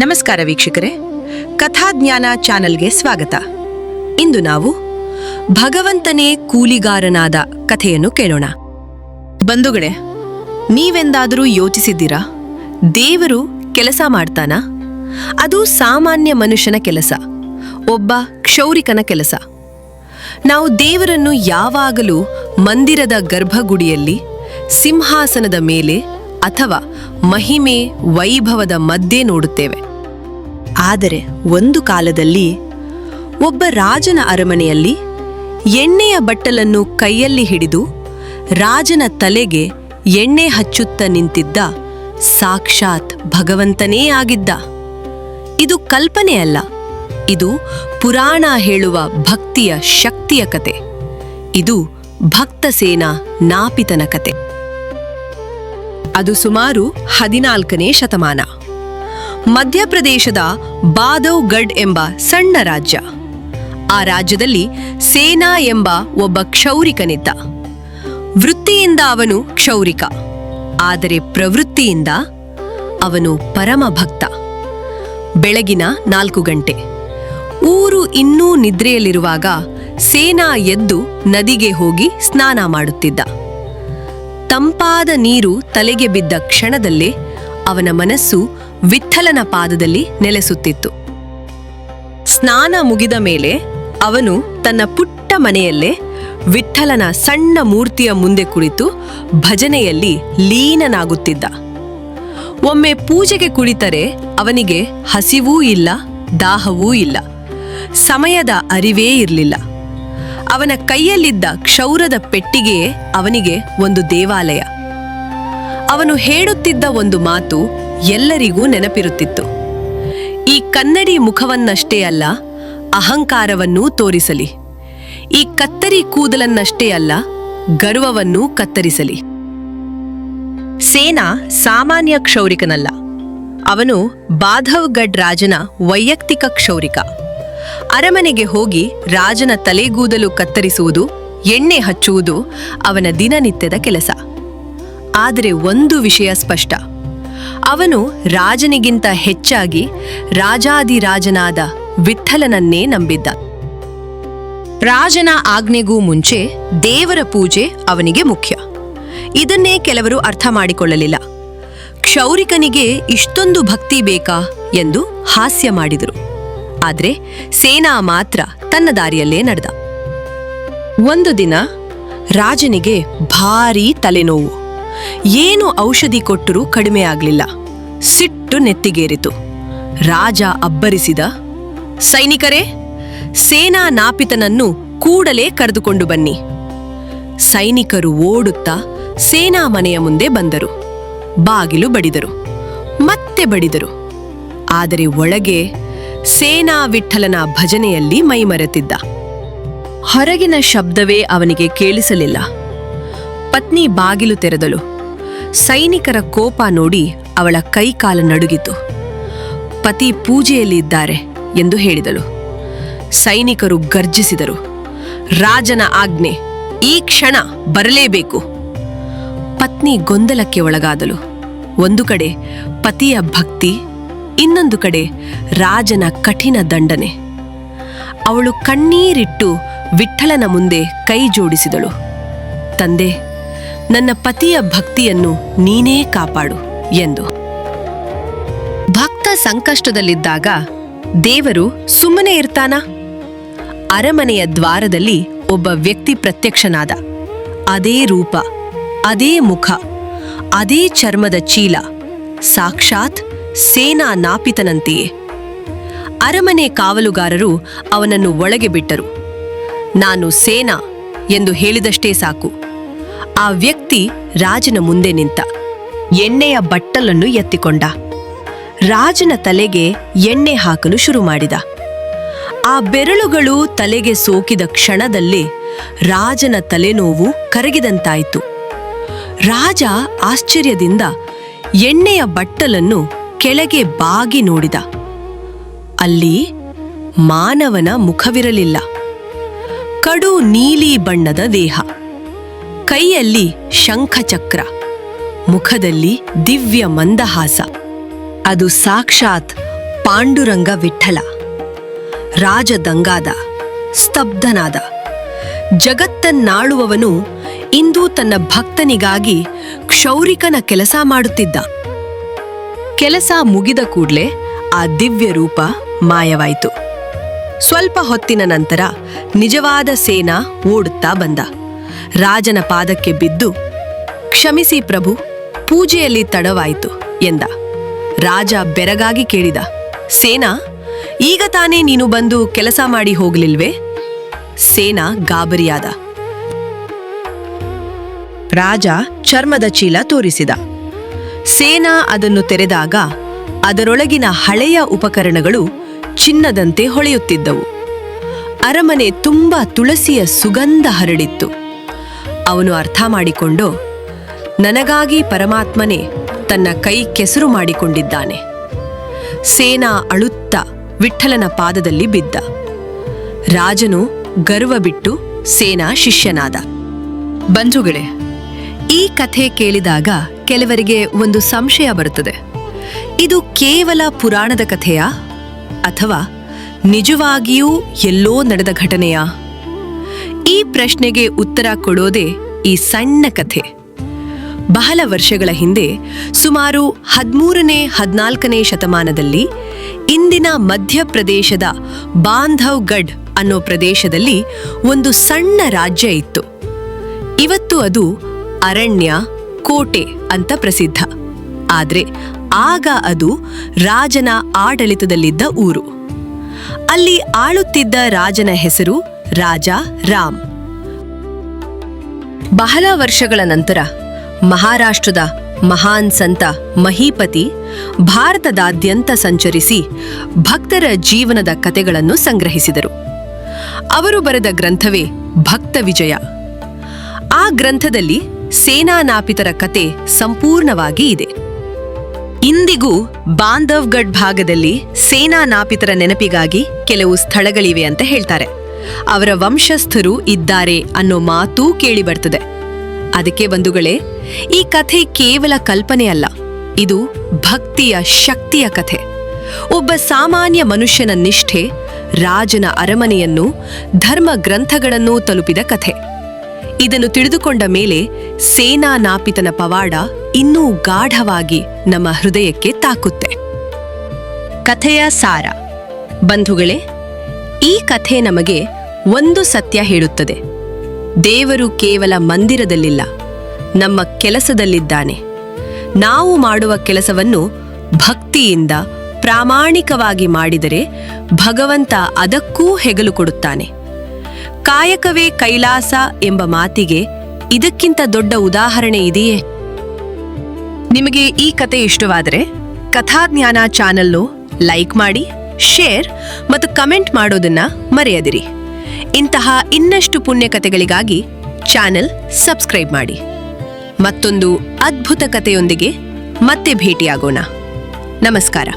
ನಮಸ್ಕಾರ ವೀಕ್ಷಕರೇ. ಕಥಾಜ್ಞಾನ ಚಾನೆಲ್ಗೆ ಸ್ವಾಗತ. ಇಂದು ನಾವು ಭಗವಂತನೇ ಕೂಲಿಗಾರನಾದ ಕಥೆಯನ್ನು ಕೇಳೋಣ. ಬಂಧುಗಳೇ, ನೀವೆಂದಾದರೂ ಯೋಚಿಸಿದ್ದೀರಾ? ದೇವರು ಕೆಲಸ ಮಾಡ್ತಾನಾ? ಅದು ಸಾಮಾನ್ಯ ಮನುಷ್ಯನ ಕೆಲಸ, ಒಬ್ಬ ಕ್ಷೌರಿಕನ ಕೆಲಸ. ನಾವು ದೇವರನ್ನು ಯಾವಾಗಲೂ ಮಂದಿರದ ಗರ್ಭಗುಡಿಯಲ್ಲಿ, ಸಿಂಹಾಸನದ ಮೇಲೆ ಅಥವಾ ಮಹಿಮೆ, ವೈಭವದ ಮಧ್ಯೆ ನೋಡುತ್ತೇವೆ. ಆದರೆ ಒಂದು ಕಾಲದಲ್ಲಿ ಒಬ್ಬ ರಾಜನ ಅರಮನೆಯಲ್ಲಿ ಎಣ್ಣೆಯ ಬಟ್ಟಲನ್ನು ಕೈಯಲ್ಲಿ ಹಿಡಿದು ರಾಜನ ತಲೆಗೆ ಎಣ್ಣೆ ಹಚ್ಚುತ್ತ ನಿಂತಿದ್ದ ಸಾಕ್ಷಾತ್ ಭಗವಂತನೇ ಆಗಿದ್ದ. ಇದು ಕಲ್ಪನೆಯಲ್ಲ ಇದು ಪುರಾಣ ಹೇಳುವ ಭಕ್ತಿಯ ಶಕ್ತಿಯ ಕತೆ. ಇದು ಭಕ್ತಸೇನ ನಾಪಿತನ ಕತೆ. ಅದು ಸುಮಾರು ಹದಿನಾಲ್ಕನೇ ಶತಮಾನ. ಮಧ್ಯಪ್ರದೇಶದ ಬಾದವ್ಗಢ್ ಎಂಬ ಸಣ್ಣ ರಾಜ್ಯ. ಆ ರಾಜ್ಯದಲ್ಲಿ ಸೇನಾ ಎಂಬ ಒಬ್ಬ ಕ್ಷೌರಿಕನಿದ್ದ. ವೃತ್ತಿಯಿಂದ ಅವನು ಕ್ಷೌರಿಕ. ಆದರೆ ಪ್ರವೃತ್ತಿಯಿಂದ ಅವನು ಪರಮ ಭಕ್ತ. ಬೆಳಗಿನ ನಾಲ್ಕು ಗಂಟೆ. ಊರು ಇನ್ನೂ ನಿದ್ರೆಯಲ್ಲಿರುವಾಗ ಸೇನಾ ಎದ್ದು ನದಿಗೆ ಹೋಗಿ ಸ್ನಾನ ಮಾಡುತ್ತಿದ್ದ. ತಂಪಾದ ನೀರು ತಲೆಗೆ ಬಿದ್ದ ಕ್ಷಣದಲ್ಲೇ ಅವನ ಮನಸ್ಸು ವಿಠ್ಠಲನ ಪಾದದಲ್ಲಿ ನೆಲೆಸುತ್ತಿತ್ತು. ಸ್ನಾನ ಮುಗಿದ ಮೇಲೆ ಅವನು ತನ್ನ ಪುಟ್ಟ ಮನೆಯಲ್ಲೇ ವಿಠಲನ ಸಣ್ಣ ಮೂರ್ತಿಯ ಮುಂದೆ ಕುಳಿತು ಭಜನೆಯಲ್ಲಿ ಲೀನನಾಗುತ್ತಿದ್ದ. ಒಮ್ಮೆ ಪೂಜೆಗೆ ಕುಳಿತರೆ ಅವನಿಗೆ ಹಸಿವೂ ಇಲ್ಲ, ದಾಹವೂ ಇಲ್ಲ, ಸಮಯದ ಅರಿವೇ ಇರಲಿಲ್ಲ. ಅವನ ಕೈಯಲ್ಲಿದ್ದ ಕ್ಷೌರದ ಪೆಟ್ಟಿಗೆಯೇ ಅವನಿಗೆ ಒಂದು ದೇವಾಲಯ. ಅವನು ಹೇಳುತ್ತಿದ್ದ ಒಂದು ಮಾತು ಎಲ್ಲರಿಗೂ ನೆನಪಿರುತ್ತಿತ್ತು. ಈ ಕನ್ನಡಿ ಮುಖವನ್ನಷ್ಟೇ ಅಲ್ಲ, ಅಹಂಕಾರವನ್ನೂ ತೋರಿಸಲಿ. ಈ ಕತ್ತರಿ ಕೂದಲನ್ನಷ್ಟೇ ಅಲ್ಲ, ಗರ್ವವನ್ನೂ ಕತ್ತರಿಸಲಿ. ಸೇನಾ ಸಾಮಾನ್ಯ ಕ್ಷೌರಿಕನಲ್ಲ. ಅವನು ಬಾಧವ್ಗಢ್ ರಾಜನ ವೈಯಕ್ತಿಕ ಕ್ಷೌರಿಕ. ಅರಮನೆಗೆ ಹೋಗಿ ರಾಜನ ತಲೆಗೂದಲು ಕತ್ತರಿಸುವುದು, ಎಣ್ಣೆ ಹಚ್ಚುವುದು ಅವನ ದಿನನಿತ್ಯದ ಕೆಲಸ. ಆದರೆ ಒಂದು ವಿಷಯ ಸ್ಪಷ್ಟ. ಅವನು ರಾಜನಿಗಿಂತ ಹೆಚ್ಚಾಗಿ ರಾಜಾದಿರಾಜನಾದ ವಿಠಲನನ್ನೇ ನಂಬಿದ್ದ. ರಾಜನ ಆಜ್ಞೆಗೂ ಮುಂಚೆ ದೇವರ ಪೂಜೆ ಅವನಿಗೆ ಮುಖ್ಯ. ಇದನ್ನೇ ಕೆಲವರು ಅರ್ಥ ಮಾಡಿಕೊಳ್ಳಲಿಲ್ಲ. ಕ್ಷೌರಿಕನಿಗೆ ಇಷ್ಟೊಂದು ಭಕ್ತಿ ಬೇಕಾ ಎಂದು ಹಾಸ್ಯ ಮಾಡಿದರು. ಆದರೆ ಸೇನಾ ಮಾತ್ರ ತನ್ನ ದಾರಿಯಲ್ಲೇ ನಡೆದ. ಒಂದು ದಿನ ರಾಜನಿಗೆ ಭಾರೀ ತಲೆನೋವು. ಏನು ಔಷಧಿ ಕೊಟ್ಟರೂ ಕಡಿಮೆ ಆಗಲಿಲ್ಲ. ಸಿಟ್ಟು ನೆತ್ತಿಗೇರಿತು. ರಾಜ ಅಬ್ಬರಿಸಿದ, ಸೈನಿಕರೇ, ಸೇನಾ ನಾಪಿತನನ್ನು ಕೂಡಲೇ ಕರೆದುಕೊಂಡು ಬನ್ನಿ. ಸೈನಿಕರು ಓಡುತ್ತಾ ಸೇನಾ ಮನೆಯ ಮುಂದೆ ಬಂದರು. ಬಾಗಿಲು ಬಡಿದರು, ಮತ್ತೆ ಬಡಿದರು. ಆದರೆ ಒಳಗೆ ಸೇನಾ ವಿಠಲನ ಭಜನೆಯಲ್ಲಿ ಮೈಮರೆತಿದ್ದ. ಹೊರಗಿನ ಶಬ್ದವೇ ಅವನಿಗೆ ಕೇಳಿಸಲಿಲ್ಲ. ಪತ್ನಿ ಬಾಗಿಲು ತೆರೆದಳು. ಸೈನಿಕರ ಕೋಪ ನೋಡಿ ಅವಳ ಕೈಕಾಲ ನಡುಗಿತು. ಪತಿ ಪೂಜೆಯಲ್ಲಿದ್ದಾರೆ ಎಂದು ಹೇಳಿದಳು. ಸೈನಿಕರು ಗರ್ಜಿಸಿದರು. ರಾಜನ ಆಜ್ಞೆ, ಈ ಕ್ಷಣ ಬರಲೇಬೇಕು. ಪತ್ನಿ ಗೊಂದಲಕ್ಕೆ ಒಳಗಾದಳು. ಒಂದು ಕಡೆ ಪತಿಯ ಭಕ್ತಿ, ಇನ್ನೊಂದು ಕಡೆ ರಾಜನ ಕಠಿಣ ದಂಡನೆ. ಅವಳು ಕಣ್ಣೀರಿಟ್ಟು ವಿಠ್ಠಲನ ಮುಂದೆ ಕೈ ಜೋಡಿಸಿದಳು. ತಂದೆ ನನ್ನ ಪತಿಯ ಭಕ್ತಿಯನ್ನು ನೀನೇ ಕಾಪಾಡು ಎಂದು. ಭಕ್ತ ಸಂಕಷ್ಟದಲ್ಲಿದ್ದಾಗ ದೇವರು ಸುಮ್ಮನೆ ಇರ್ತಾನ? ಅರಮನೆಯ ದ್ವಾರದಲ್ಲಿ ಒಬ್ಬ ವ್ಯಕ್ತಿ ಪ್ರತ್ಯಕ್ಷನಾದ. ಅದೇ ರೂಪ, ಅದೇ ಮುಖ, ಅದೇ ಚರ್ಮದ ಚೀಲ, ಸಾಕ್ಷಾತ್ ಸೇನಾ ನಾಪಿತನಂತೆಯೇ. ಅರಮನೆ ಕಾವಲುಗಾರರು ಅವನನ್ನು ಒಳಗೆ ಬಿಟ್ಟರು. ನಾನು ಸೇನಾ ಎಂದು ಹೇಳಿದಷ್ಟೇ ಸಾಕು. ಆ ವ್ಯಕ್ತಿ ರಾಜನ ಮುಂದೆ ನಿಂತ ಎಣ್ಣೆಯ ಬಟ್ಟಲನ್ನು ಎತ್ತಿಕೊಂಡ. ರಾಜನ ತಲೆಗೆ ಎಣ್ಣೆ ಹಾಕಲು ಶುರು ಮಾಡಿದ. ಆ ಬೆರಳುಗಳು ತಲೆಗೆ ಸೋಕಿದ ಕ್ಷಣದಲ್ಲಿ ರಾಜನ ತಲೆನೋವು ಕರಗಿದಂತಾಯಿತು. ರಾಜ ಆಶ್ಚರ್ಯದಿಂದ ಎಣ್ಣೆಯ ಬಟ್ಟಲನ್ನು ಕೆಳಗೆ ಬಾಗಿ ನೋಡಿದ. ಅಲ್ಲಿ ಮಾನವನ ಮುಖವಿರಲಿಲ್ಲ. ಕಡು ನೀಲಿ ಬಣ್ಣದ ದೇಹ. ಕೈಯಲ್ಲಿ ಶಂಖಚಕ್ರ, ಮುಖದಲ್ಲಿ ದಿವ್ಯ ಮಂದಹಾಸ. ಅದು ಸಾಕ್ಷಾತ್ ಪಾಂಡುರಂಗ ವಿಠಲ, ರಾಜದಂಗಾದ, ಸ್ತಬ್ಧನಾದ. ಜಗತ್ತನ್ನಾಳುವವನು ಇಂದು ತನ್ನ ಭಕ್ತನಿಗಾಗಿ ಕ್ಷೌರಿಕನ ಕೆಲಸ ಮಾಡುತ್ತಿದ್ದ. ಕೆಲಸ ಮುಗಿದ ಕೂಡಲೇ ಆ ದಿವ್ಯ ರೂಪ ಮಾಯವಾಯಿತು. ಸ್ವಲ್ಪ ಹೊತ್ತಿನ ನಂತರ ನಿಜವಾದ ಸೇನಾ ಓಡುತ್ತಾ ಬಂದ. ರಾಜನ ಪಾದಕ್ಕೆ ಬಿದ್ದು, ಕ್ಷಮಿಸಿ ಪ್ರಭು, ಪೂಜೆಯಲ್ಲಿ ತಡವಾಯಿತು ಎಂದ. ರಾಜ ಬೆರಗಾಗಿ ಕೇಳಿದ, ಸೇನಾ, ಈಗ ತಾನೇ ನೀನು ಬಂದು ಕೆಲಸ ಮಾಡಿ ಹೋಗ್ಲಿಲ್ವೇ? ಸೇನಾ ಗಾಬರಿಯಾದ. ರಾಜ ಚರ್ಮದ ಚೀಲ ತೋರಿಸಿದ. ಸೇನಾ ಅದನ್ನು ತೆರೆದಾಗ ಅದರೊಳಗಿನ ಹಳೆಯ ಉಪಕರಣಗಳು ಚಿನ್ನದಂತೆ ಹೊಳೆಯುತ್ತಿದ್ದವು. ಅರಮನೆ ತುಂಬಾ ತುಳಸಿಯ ಸುಗಂಧ ಹರಡಿತ್ತು. ಅವನು ಅರ್ಥ ಮಾಡಿಕೊಂಡು, ನನಗಾಗಿ ಪರಮಾತ್ಮನೇ ತನ್ನ ಕೈ ಕೆಸರು ಮಾಡಿಕೊಂಡಿದ್ದಾನೆ. ಸೇನಾ ಅಳುತ್ತ ವಿಠ್ಠಲನ ಪಾದದಲ್ಲಿ ಬಿದ್ದ. ರಾಜನು ಗರ್ವ ಬಿಟ್ಟು ಸೇನಾ ಶಿಷ್ಯನಾದ. ಬಂಧುಗಳೇ, ಈ ಕಥೆ ಕೇಳಿದಾಗ ಕೆಲವರಿಗೆ ಒಂದು ಸಂಶಯ ಬರುತ್ತದೆ. ಇದು ಕೇವಲ ಪುರಾಣದ ಕಥೆಯಾ ಅಥವಾ ನಿಜವಾಗಿಯೂ ಎಲ್ಲೋ ನಡೆದ ಘಟನೆಯಾ? ಪ್ರಶ್ನೆಗೆ ಉತ್ತರ ಕೊಡೋದೇ ಈ ಸಣ್ಣ ಕಥೆ. ಬಹಳ ವರ್ಷಗಳ ಹಿಂದೆ, ಸುಮಾರು ಹದಿಮೂರನೇ, ಹದಿನಾಲ್ಕನೇ ಶತಮಾನದಲ್ಲಿ ಇಂದಿನ ಮಧ್ಯಪ್ರದೇಶದ ಬಾಂಧವ್ಗಢ್ ಅನ್ನೋ ಪ್ರದೇಶದಲ್ಲಿ ಒಂದು ಸಣ್ಣ ರಾಜ್ಯ ಇತ್ತು. ಇವತ್ತು ಅದು ಅರಣ್ಯ, ಕೋಟೆ ಅಂತ ಪ್ರಸಿದ್ಧ. ಆದ್ರೆ ಆಗ ಅದು ರಾಜನ ಆಡಳಿತದಲ್ಲಿದ್ದ ಊರು. ಅಲ್ಲಿ ಆಳುತ್ತಿದ್ದ ರಾಜನ ಹೆಸರು ರಾಜ ರಾಮ್. ಬಹಳ ವರ್ಷಗಳ ನಂತರ ಮಹಾರಾಷ್ಟ್ರದ ಮಹಾನ್ ಸಂತ ಮಹೀಪತಿ ಭಾರತದಾದ್ಯಂತ ಸಂಚರಿಸಿ ಭಕ್ತರ ಜೀವನದ ಕತೆಗಳನ್ನು ಸಂಗ್ರಹಿಸಿದರು. ಅವರು ಬರೆದ ಗ್ರಂಥವೇ ಭಕ್ತ ವಿಜಯ. ಆ ಗ್ರಂಥದಲ್ಲಿ ಸೇನಾನಾಪಿತರ ಕತೆ ಸಂಪೂರ್ಣವಾಗಿ ಇದೆ. ಇಂದಿಗೂ ಬಾಂಧವ್ಗಢ್ ಭಾಗದಲ್ಲಿ ಸೇನಾನಾಪಿತರ ನೆನಪಿಗಾಗಿ ಕೆಲವು ಸ್ಥಳಗಳಿವೆ ಅಂತ ಹೇಳ್ತಾರೆ. ಅವರ ವಂಶಸ್ಥರು ಇದ್ದಾರೆ ಅನ್ನೋ ಮಾತೂ ಕೇಳಿ ಬರ್ತದೆ ಅದಕ್ಕೆ ಬಂಧುಗಳೇ, ಈ ಕಥೆ ಕೇವಲ ಕಲ್ಪನೆ ಅಲ್ಲ ಇದು ಭಕ್ತಿಯ ಶಕ್ತಿಯ ಕಥೆ. ಒಬ್ಬ ಸಾಮಾನ್ಯ ಮನುಷ್ಯನ ನಿಷ್ಠೆ, ರಾಜನ ಅರಮನೆಯನ್ನು ಧರ್ಮ ಗ್ರಂಥಗಳನ್ನು ತಲುಪಿದ ಕಥೆ. ಇದನ್ನು ತಿಳಿದುಕೊಂಡ ಮೇಲೆ ಸೇನಾ ನಾಪಿತನ ಪವಾಡ ಇನ್ನೂ ಗಾಢವಾಗಿ ನಮ್ಮ ಹೃದಯಕ್ಕೆ ತಾಕುತ್ತೆ. ಕಥೆಯ ಸಾರ. ಬಂಧುಗಳೇ ಈ ಕಥೆ ನಮಗೆ ಒಂದು ಸತ್ಯ ಹೇಳುತ್ತದೆ. ದೇವರು ಕೇವಲ ಮಂದಿರದಲ್ಲಿಲ್ಲ, ನಮ್ಮ ಕೆಲಸದಲ್ಲಿದ್ದಾನೆ. ನಾವು ಮಾಡುವ ಕೆಲಸವನ್ನು ಭಕ್ತಿಯಿಂದ ಪ್ರಾಮಾಣಿಕವಾಗಿ ಮಾಡಿದರೆ ಭಗವಂತ ಅದಕ್ಕೂ ಹೆಗಲು ಕೊಡುತ್ತಾನೆ. ಕಾಯಕವೇ ಕೈಲಾಸ ಎಂಬ ಮಾತಿಗೆ ಇದಕ್ಕಿಂತ ದೊಡ್ಡ ಉದಾಹರಣೆ ಇದೆಯೇ? ನಿಮಗೆ ಈ ಕತೆ ಇಷ್ಟವಾದರೆ ಕಥಾಜ್ಞಾನ ಚಾನಲ್ಲು ಲೈಕ್ ಮಾಡಿ ಶೇರ್ ಮತ್ತು ಕಮೆಂಟ್ ಮಾಡೋದನ್ನ ಮರೆಯದಿರಿ. ಇಂತಹ ಇನ್ನಷ್ಟು ಪುಣ್ಯ ಕಥೆಗಳಿಗಾಗಿ ಚಾನೆಲ್ ಸಬ್ಸ್ಕ್ರೈಬ್ ಮಾಡಿ. ಮತ್ತೊಂದು ಅದ್ಭುತ ಕಥೆಯೊಂದಿಗೆ ಮತ್ತೆ ಭೇಟಿಯಾಗೋಣ. ನಮಸ್ಕಾರ.